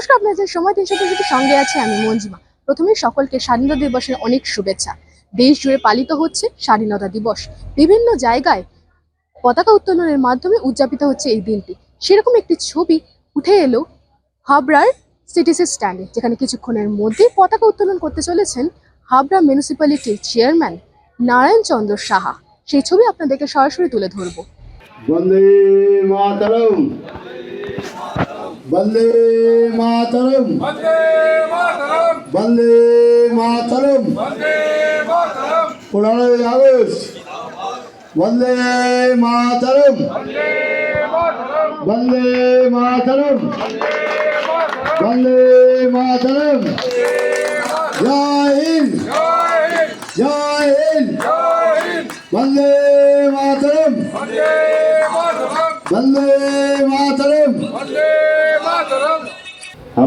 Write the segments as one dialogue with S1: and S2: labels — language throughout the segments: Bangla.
S1: নমস্কার আপনাদের সময় তিনশো পঁয়ষট্টি সঙ্গে আছে, আমি মঞ্জিমা। প্রথমে সকলকে স্বাধীনতা দিবসের অনেক শুভেচ্ছা। দেশ জুড়ে পালিত হচ্ছে স্বাধীনতা দিবস। বিভিন্ন জায়গায় পতাকা উত্তোলনের মাধ্যমে উদযাপিত হচ্ছে এই দিনটি। সেরকম একটি ছবি উঠে এলো হাবড়ার সিটিসি স্ট্যান্ডে, যেখানে কিছুক্ষণের মধ্যে পতাকা উত্তোলন করতে চলেছেন হাবড়া মিউনিসিপ্যালিটির চেয়ারম্যান নারায়ণ চন্দ্র সাহা। সেই ছবি আপনাদেরকে সরাসরি তুলে ধরব।
S2: বন্দে মাতরম। वंदे मातरम
S3: वंदे मातरम
S2: वंदे मातरम
S3: वंदे मातरम
S2: पुराने आवेश वंदे मातरम
S3: वंदे मातरम
S2: वंदे मातरम
S3: वंदे मातरम
S2: वंदे मातरम जय हिंद
S3: जय हिंद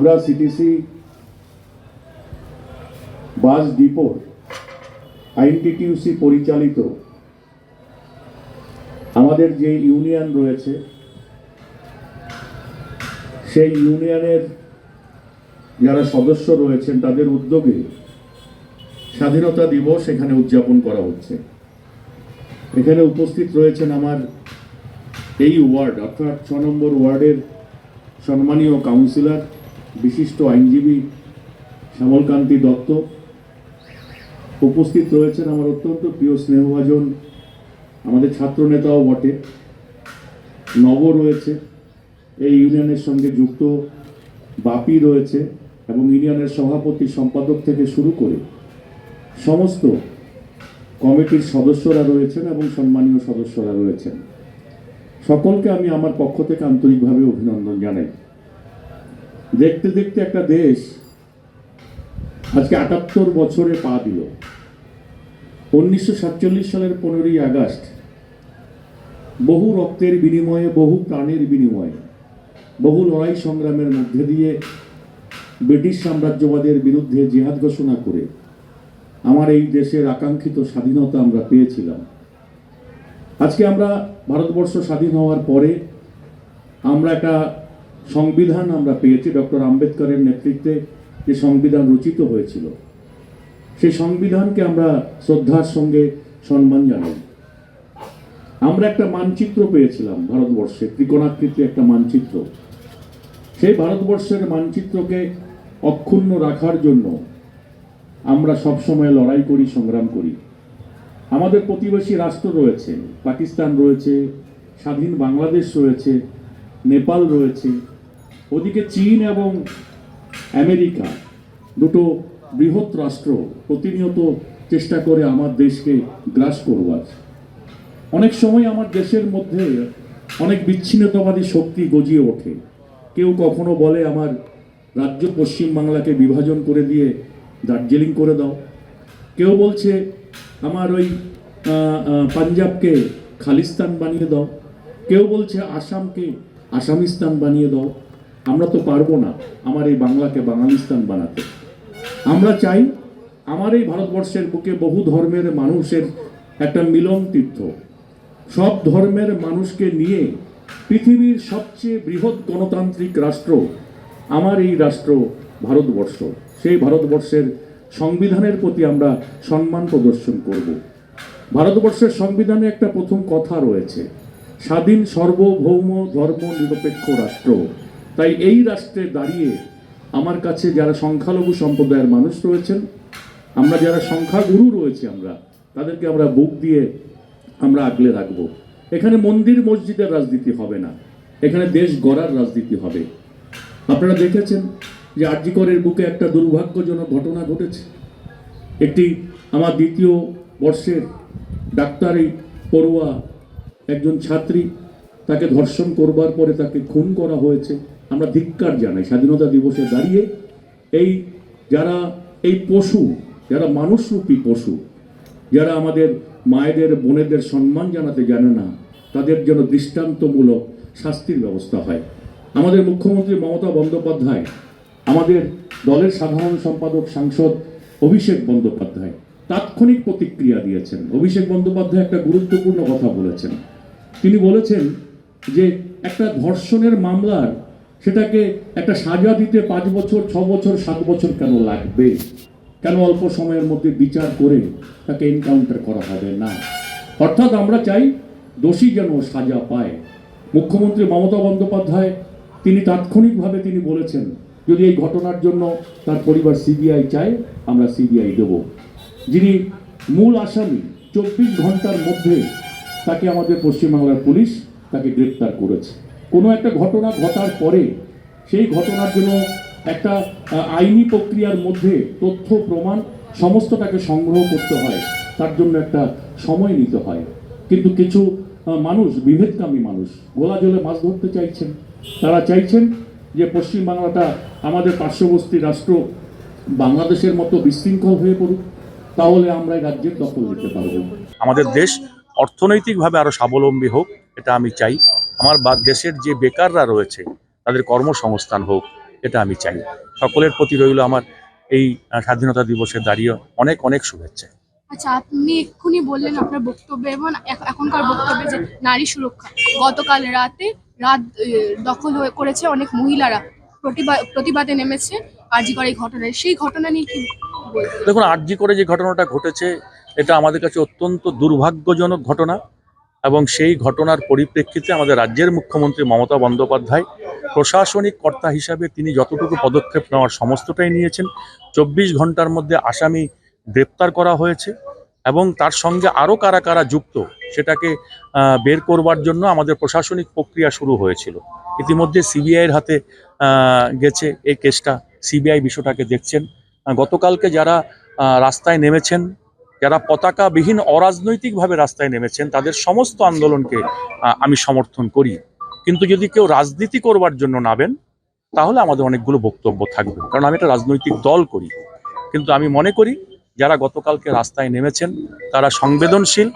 S4: হাবড়া সিটিসি বাস ডিপোর আইনটিটিউসি পরিচালিত, আমাদের যে ইউনিয়ন রয়েছে, সেই ইউনিয়নের যারা সদস্য রয়েছেন, তাদের উদ্যোগে স্বাধীনতা দিবস এখানে উদযাপন করা হচ্ছে। এখানে উপস্থিত রয়েছেন আমার এই ওয়ার্ড, অর্থাৎ ছ নম্বর ওয়ার্ডের সম্মানীয় কাউন্সিলর বিশিষ্ট আইনজীবী শ্যামলকান্তি দত্ত উপস্থিত রয়েছেন আমার অত্যন্ত প্রিয় স্নেহভাজন, আমাদের ছাত্র নেতাও বটে, নব রয়েছে, এই ইউনিয়নের সঙ্গে যুক্ত বাপি রয়েছে এবং ইউনিয়নের সভাপতি সম্পাদক থেকে শুরু করে সমস্ত কমিটির সদস্যরা রয়েছেন এবং সম্মানীয় সদস্যরা রয়েছেন। সকলকে আমি আমার পক্ষ থেকে আন্তরিকভাবে অভিনন্দন জানাই। দেখতে দেখতে একটা দেশ আজকে আটাত্তর বছরে পা দিল। উনিশশো সাতচল্লিশ সালের পনেরোই আগস্ট বহু রক্তের বিনিময়ে, বহু প্রাণের বিনিময়ে, বহু লড়াই সংগ্রামের মধ্যে দিয়ে ব্রিটিশ সাম্রাজ্যবাদের বিরুদ্ধে জেহাদ ঘোষণা করে আমার এই দেশের আকাঙ্ক্ষিত স্বাধীনতা আমরা পেয়েছিলাম। আজকে আমরা ভারতবর্ষ স্বাধীন হওয়ার পরে আমরা একটা সংবিধান আমরা পেয়েছি ডক্টর আম্বেদকরের নেতৃত্বে যে সংবিধান রচিত হয়েছিল। সেই সংবিধানকে আমরা শ্রদ্ধার সঙ্গে সম্মান জানাই। আমরা একটা মানচিত্র পেয়েছিলাম ভারতবর্ষে ত্রিকোণাকৃতি একটা মানচিত্র। সেই ভারতবর্ষের মানচিত্রকে অক্ষুণ্ণ রাখার জন্য আমরা সবসময় লড়াই করি, সংগ্রাম করি। আমাদের প্রতিবেশী রাষ্ট্র রয়েছে, পাকিস্তান রয়েছে, স্বাধীন বাংলাদেশ রয়েছে, নেপাল রয়েছে ওদিকে চীন এবং আমেরিকা দুটো বৃহৎ রাষ্ট্র প্রতিনিয়ত চেষ্টা করে আমার দেশকে গ্রাস করবার অনেক সময় আমার দেশের মধ্যে অনেক বিচ্ছিন্নতাবাদী শক্তি গজিয়ে ওঠে। কেউ কখনো বলে আমার রাজ্য পশ্চিমবাংলাকে বিভাজন করে দিয়ে দার্জিলিং করে দাও। কেউ বলছে আমার ওই পাঞ্জাবকে খালিস্তান বানিয়ে দাও। কেউ বলছে আসামকে আসামিস্তান বানিয়ে দাও। আমরা তো পারব না আমার এই বাংলাকে বাঙালিস্তান বানাতে। আমরা চাই আমার এই ভারতবর্ষের বুকে বহু ধর্মের মানুষের একটা মিলন তীর্থ সব ধর্মের মানুষকে নিয়ে পৃথিবীর সবচেয়ে বৃহৎ গণতান্ত্রিক রাষ্ট্র আমার এই রাষ্ট্র ভারতবর্ষ। সেই ভারতবর্ষের সংবিধানের প্রতি আমরা সম্মান প্রদর্শন করব। ভারতবর্ষের সংবিধানে একটা প্রথম কথা রয়েছে, স্বাধীন সর্বভৌম ধর্ম নিরপেক্ষ রাষ্ট্র। তাই এই রাষ্ট্রে দাঁড়িয়ে আমার কাছে যারা সংখ্যালঘু সম্প্রদায়ের মানুষ রয়েছেন, আমরা যারা সংখ্যাগুরু রয়েছে আমরা, তাদেরকে আমরা বুক দিয়ে আমরা আগলে রাখব। এখানে মন্দির মসজিদের রাজনীতি হবে না, এখানে দেশ গড়ার রাজনীতি হবে। আপনারা দেখেছেন যে আর্যিকরের বুকে একটা দুর্ভাগ্যজনক ঘটনা ঘটেছে। একটি আমার দ্বিতীয় বর্ষের ডাক্তারি পড়ুয়া একজন ছাত্রী তাকে ধর্ষণ করবার পরে তাকে খুন করা হয়েছে। আমরা ধিক্কার জানাই। স্বাধীনতা দিবসে দাঁড়িয়ে এই যারা, এই পশু, যারা মানুষরূপী পশু, যারা আমাদের মায়েদের, বোনেদের সম্মান জানাতে জানে না, তাদের জন্য দৃষ্টান্তমূলক শাস্তির ব্যবস্থা হয়। আমাদের মুখ্যমন্ত্রী মমতা বন্দ্যোপাধ্যায়, আমাদের দলের সাধারণ সম্পাদক, সাংসদ অভিষেক বন্দ্যোপাধ্যায় তাৎক্ষণিক প্রতিক্রিয়া দিয়েছেন। অভিষেক বন্দ্যোপাধ্যায় একটা গুরুত্বপূর্ণ কথা বলেছেন। তিনি বলেছেন যে একটা ধর্ষণের মামলার সেটাকে একটা সাজা দিতে পাঁচ বছর, ছ বছর, সাত বছর কেন লাগবে? কেন অল্প সময়ের মধ্যে বিচার করে তাকে এনকাউন্টার করা হবে? না। অর্থাৎ আমরা চাই দোষী যেন সাজা পায়। মুখ্যমন্ত্রী মমতা বন্দ্যোপাধ্যায়, তিনি তাৎক্ষণিকভাবে তিনি বলেছেন, যদি এই ঘটনার জন্য তার পরিবার সিবিআই চায়, আমরা সিবিআই দেব। যিনি মূল আসামি, চব্বিশ ঘণ্টার মধ্যে তাকে আমাদের পশ্চিমবাংলার পুলিশ তাকে গ্রেপ্তার করেছে। কোনো একটা ঘটনা ঘটার পরে সেই ঘটনার জন্য একটা আইনি প্রক্রিয়ার মধ্যে তথ্য, প্রমাণ সমস্তটাকে সংগ্রহ করতে হয়। তার জন্য একটা সময় নিতে হয়। কিন্তু কিছু মানুষ, বিভেদকামী মানুষ, গোলা জলে মাছ ধরতে চাইছেন। তারা চাইছেন যে পশ্চিমবাংলাটা আমাদের পার্শ্ববর্তী রাষ্ট্র বাংলাদেশের মতো বিশৃঙ্খল হয়ে পড়ুক, তাহলে আমরা এই রাজ্যের দখল নিতে পারব।
S5: আমাদের দেশ অর্থনৈতিকভাবে আরও স্বাবলম্বী হোক, এটা আমি চাই। আমার বা দেশের যে বেকাররা রয়েছে তাদের কর্মসংস্থান হোক এটা আমি চাই। সকলের প্রতি রইল আমার এই স্বাধীনতা দিবসে দাঁড়িয়ে অনেক অনেক শুভেচ্ছা।
S1: আচ্ছা আপনি এক্ষুনি বললেন আপনার বক্তব্যে এবং এখনকার বক্তব্যে যে নারী সুরক্ষা গতকাল রাতে রাত দখল হয়ে করেছে অনেক মহিলারা। প্রতিবাদ প্রতিবাদে নেমেছে আরজি এই ঘটনায়। সেই ঘটনা নিয়ে কি
S5: দেখুন আরজি করে যে ঘটনাটা ঘটেছে এটা আমাদের কাছে অত্যন্ত দুর্ভাগ্যজনক ঘটনা। এবং সেই ঘটনার পরিপ্রেক্ষিতে আমাদের রাজ্যের মুখ্যমন্ত্রী মমতা বন্দ্যোপাধ্যায় প্রশাসনিক কর্তা হিসাবে তিনি যতটুকু পদক্ষেপ নেওয়ার সমস্তটাই নিয়েছেন। চব্বিশ ঘণ্টার মধ্যে আসামি গ্রেপ্তার করা হয়েছে এবং তার সঙ্গে আরও কারা কারা যুক্ত সেটাকে বের করবার জন্য আমাদের প্রশাসনিক প্রক্রিয়া শুরু হয়েছিল। ইতিমধ্যে সিবিআইয়ের হাতে গেছে এই কেসটা। সিবিআই বিষয়টাকে দেখছেন। গতকালকে যারা রাস্তায় নেমেছেন যারা পতাকাবিহীন অরাজনৈতিকভাবে রাস্তায় নেমেছেন, তাদের সমস্ত আন্দোলনকে আমি সমর্থন করি। কিন্তু যদি কেউ রাজনীতি করবার জন্য নামেন, তাহলে আমাদের অনেকগুলো বক্তব্য থাকবে। কারণ আমি একটা রাজনৈতিক দল করি। কিন্তু আমি মনে করি, যারা গতকালকে রাস্তায় নেমেছেন, তারা সংবেদনশীল,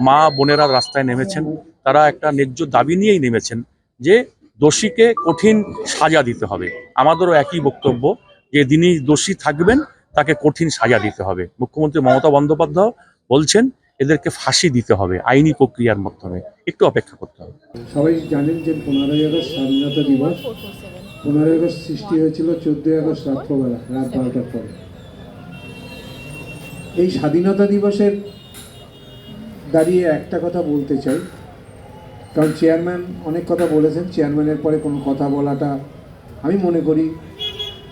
S5: মা বোনেরা রাস্তায় নেমেছেন, তারা একটা ন্যায্য দাবি নিয়েই নেমেছেন যে দোষীকে কঠিন সাজা দিতে হবে। আমাদেরও একই বক্তব্য যে যিনি দোষী থাকবেন তাকে কঠিন সাজা দিতে হবে। মুখ্যমন্ত্রী মমতা বন্দ্যোপাধ্যায় বলছেন, এদেরকে ফাঁসি দিতে হবে আইনি প্রক্রিয়ার মাধ্যমে। একটু অপেক্ষা করতে হবে।
S6: সবাই জানেন যে পনেরোই আগস্ট স্বাধীনতা দিবস। পনেরোই আগস্ট সৃষ্টি হয়েছিল চোদ্দোই আগস্ট রাত্রবেলা, রাত বারোটার পরে। এই স্বাধীনতা দিবসের দাঁড়িয়ে একটা কথা বলতে চাই। কারণ চেয়ারম্যান অনেক কথা বলেছেন, চেয়ারম্যানের পরে কোনো কথা বলাটা আমি মনে করি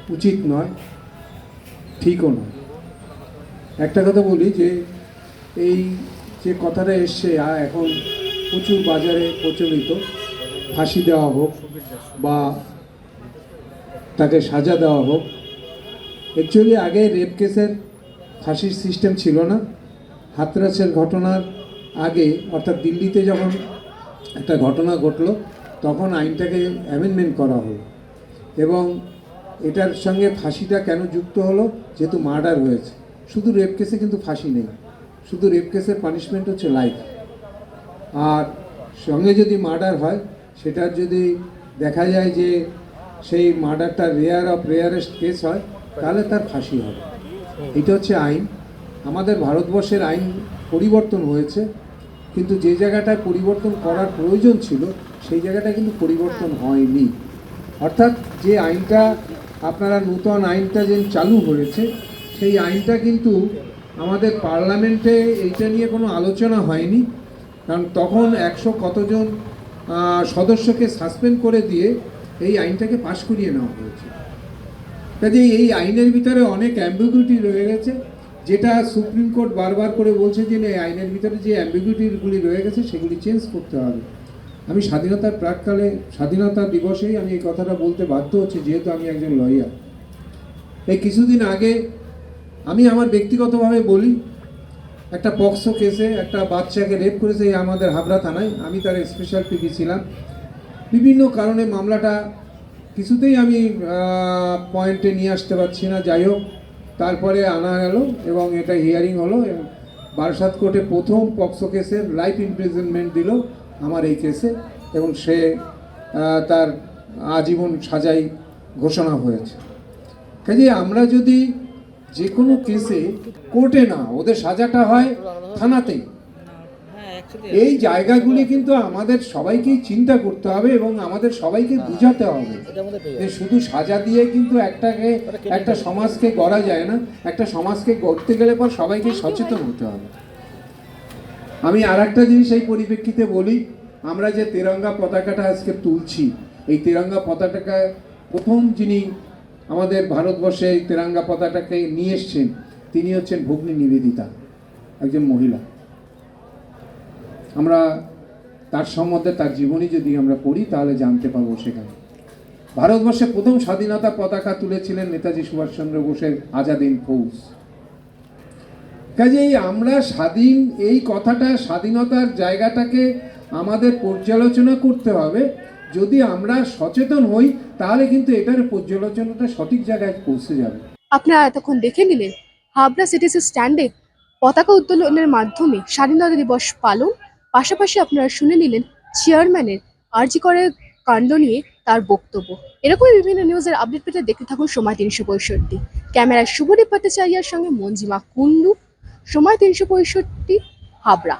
S6: উচিত নয়। ঠিকও নয়। একটা কথা বলি যে এই যে কথাটা এসছে এখন প্রচুর বাজারে প্রচলিত। ফাঁসি দেওয়া হোক বা তাকে সাজা দেওয়া হোক অ্যাকচুয়ালি আগে রেপ কেসের ফাঁসির সিস্টেম ছিল না। হাতরাসের ঘটনার আগে, অর্থাৎ দিল্লিতে যখন একটা ঘটনা ঘটলো, তখন আইনটাকে অ্যামেন্ডমেন্ট করা হলো। এবং এটার সঙ্গে ফাঁসিটা কেন যুক্ত হলো? যেহেতু মার্ডার হয়েছে। শুধু রেপ কেসে কিন্তু ফাঁসি নেই। শুধু রেপ কেসের পানিশমেন্ট হচ্ছে লাইফ আর সঙ্গে যদি মার্ডার হয়, সেটার যদি দেখা যায় যে সেই মার্ডারটা রেয়ার অফ রেয়ারেস্ট কেস হয়, তাহলে তার ফাঁসি হবে। এটা হচ্ছে আইন। আমাদের ভারতবর্ষের আইন পরিবর্তন হয়েছে। কিন্তু যে জায়গাটায় পরিবর্তন করার প্রয়োজন ছিল, সেই জায়গাটা কিন্তু পরিবর্তন হয়নি। অর্থাৎ যে আইনটা আপনারা নূতন আইনটা যে চালু হয়েছে সেই আইনটা কিন্তু আমাদের পার্লামেন্টে এইটা নিয়ে কোনো আলোচনা হয়নি। কারণ তখন একশো কতজন সদস্যকে সাসপেন্ড করে দিয়ে এই আইনটাকে পাশ করিয়ে নেওয়া হয়েছে। কাজে এই আইনের ভিতরে অনেক অ্যাম্বিগুইটি রয়ে গেছে। যেটা সুপ্রিম কোর্ট বারবার করে বলছে যে এই আইনের ভিতরে যে অ্যাম্বিগুইটিগুলি রয়ে গেছে, সেগুলি চেঞ্জ করতে হবে। আমি স্বাধীনতার প্রাককালে, স্বাধীনতা দিবসেই আমি এই কথাটা বলতে বাধ্য হচ্ছি, যেহেতু আমি একজন লয়ার। এই কিছুদিন আগে আমি আমার ব্যক্তিগতভাবে বলি, একটা পক্সো কেসে একটা বাচ্চাকে রেপ করেছে এই আমাদের হাবড়া থানায়। আমি তার স্পেশাল পিপি ছিলাম। বিভিন্ন কারণে মামলাটা কিছুতেই আমি পয়েন্টে নিয়ে আসতে পারছি না। যাই হোক, তারপরে আনা গেল এবং এটা হিয়ারিং হলো। বারাসাত কোর্টে প্রথম পক্সো কেসের লাইফ ইমপ্রিজনমেন্ট দিল। আমার এই কেসে এবং সে তার আজীবন সাজাই ঘোষণা হয়েছে। কাজে আমরা যদি যে কোনো কেসে কোর্টে না ওদের সাজাটা হয় থানাতেই। এই জায়গাগুলি কিন্তু আমাদের সবাইকেই চিন্তা করতে হবে এবং আমাদের সবাইকে বুঝাতে হবে। যে শুধু সাজা দিয়ে কিন্তু একটাকে একটা সমাজকে গড়া যায় না। একটা সমাজকে গড়তে গেলে পর সবাইকে সচেতন হতে হবে। আমি আর একটা জিনিস এই পরিপ্রেক্ষিতে বলি, আমরা যে তেরঙ্গা পতাকাটা আজকে তুলছি, এই তেরঙ্গা পতাকাটা প্রথম যিনি আমাদের ভারতবর্ষে এই তেরঙ্গা পতাকাকে নিয়ে এসছেন, তিনি হচ্ছেন ভগ্নী নিবেদিতা, একজন মহিলা। আমরা তার সম্বন্ধে, তার জীবনী যদি আমরা পড়ি, তাহলে জানতে পারব সেখানে। ভারতবর্ষে প্রথম স্বাধীনতা পতাকা তুলেছিলেন নেতাজি সুভাষচন্দ্র বোসের আজাদিন ফৌজ। কাজেই আমরা স্বাধীন, এই কথাটা স্বাধীনতার জায়গাটাকে আমাদের পর্যালোচনা করতে হবে। যদি আমরা সচেতন হই, তাহলে কিন্তু এটার পর্যালোচনাটা সঠিক জায়গায় পৌঁছে যাবে।
S1: আপনারা এতক্ষণ দেখে নিলেন হাবড়া সিটিসি স্ট্যান্ডে পতাকা উত্তোলনের মাধ্যমে স্বাধীনতা দিবস পালন। পাশাপাশি আপনারা শুনে নিলেন চেয়ারম্যানের আর্জি করে কাণ্ড নিয়ে তার বক্তব্য। এরকমই বিভিন্ন নিউজের আপডেট পেতে দেখতে থাকুন সময় তিনশো পঁয়ষট্টি। ক্যামেরায় শুভদীপ ভট্টাচার্যার সঙ্গে মঞ্জিমা কুন্ডু সময় তিনশো পঁয়ষট্টি হাবড়া।